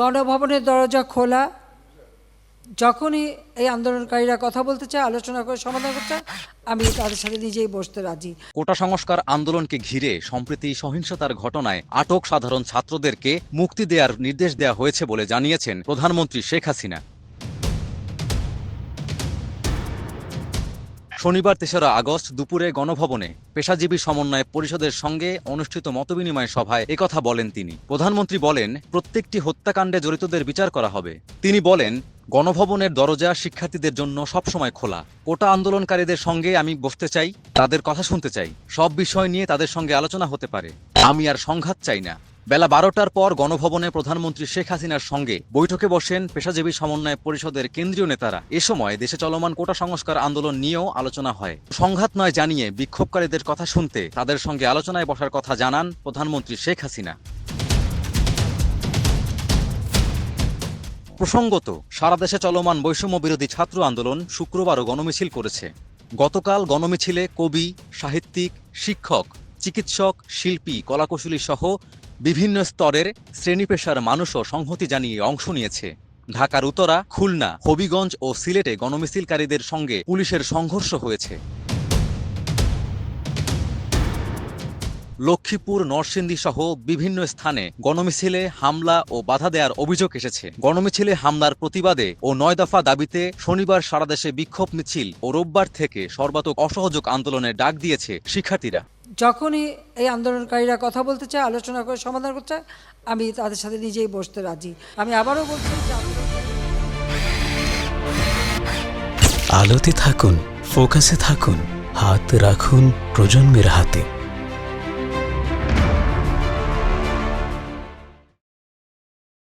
গণভবনের দরজা খোলা। যখনই এই আন্দোলনকারীরা কথা বলতে চায়, আলোচনা করে সমাধান করতে আমি তাদের সাথে নিজেই বসতে রাজি। কোটা সংস্কার আন্দোলনকে ঘিরে সম্প্রতি সহিংসতার ঘটনায় আটক সাধারণ ছাত্রদেরকে মুক্তি দেওয়ার নির্দেশ দেওয়া হয়েছে বলে জানিয়েছেন প্রধানমন্ত্রী শেখ হাসিনা। শনিবার তেসরা আগস্ট দুপুরে গণভবনে পেশাজীবী সমন্বয় পরিষদের সঙ্গে অনুষ্ঠিত মতবিনিময় সভায় একথা বলেন তিনি। প্রধানমন্ত্রী বলেন, প্রত্যেকটি হত্যাকাণ্ডে জড়িতদের বিচার করা হবে। তিনি বলেন, গণভবনের দরজা শিক্ষার্থীদের জন্য সবসময় খোলা। কোটা আন্দোলনকারীদের সঙ্গে আমি বসতে চাই, তাদের কথা শুনতে চাই। সব বিষয় নিয়ে তাদের সঙ্গে আলোচনা হতে পারে। আমি আর সংঘাত চাই না। বেলা বারোটার পর গণভবনে প্রধানমন্ত্রী শেখ হাসিনার সঙ্গে বৈঠকে বসেন পেশাজীবী সমন্বয় পরিষদের কেন্দ্রীয় নেতারা। এ সময় দেশে চলমান কোটা সংস্কার আন্দোলন নিয়েও আলোচনা হয়। সংঘাত নয় জানিয়ে বিক্ষোভকারীদের কথা শুনতে, তাদের সঙ্গে আলোচনায় বসার কথা জানান প্রধানমন্ত্রী শেখ হাসিনা। প্রসঙ্গত, সারা দেশে চলমান বৈষম্য বিরোধী ছাত্র আন্দোলন শুক্রবারও গণমিছিল করেছে। গতকাল গণমিছিলে কবি, সাহিত্যিক, শিক্ষক চিকিৎসক, শিল্পী, কলাকুশলী সহ বিভিন্ন স্তরের শ্রেণি পেশার মানুষও সংহতি জানিয়ে অংশ নিয়েছে। ঢাকার উত্তরা, খুলনা, হবিগঞ্জ ও সিলেটে গণমিছিলকারীদের সঙ্গে পুলিশের সংঘর্ষ হয়েছে। লক্ষ্মীপুর, নরসিংদী সহ বিভিন্ন স্থানে গণমিছিলে হামলা ও বাধা দেওয়ার অভিযোগ এসেছে। গণমিছিলে হামলার প্রতিবাদে ও নয় দফা দাবিতে শনিবার সারা দেশে বিক্ষোভ মিছিল ও রোববার থেকে সর্বাত্মক অসহযোগ আন্দোলনের ডাক দিয়েছে শিক্ষার্থীরা। যখনই এই আন্দোলনকারীরা কথা বলতে চায়, আলোচনা করে সমাধান করতে চায়, আমি তাদের সাথে নিজেই বসতে রাজি। আমি আবারও বলছি আলোতে থাকুন, ফোকাসে থাকুন, হাত রাখুন প্রজন্মের হাতে।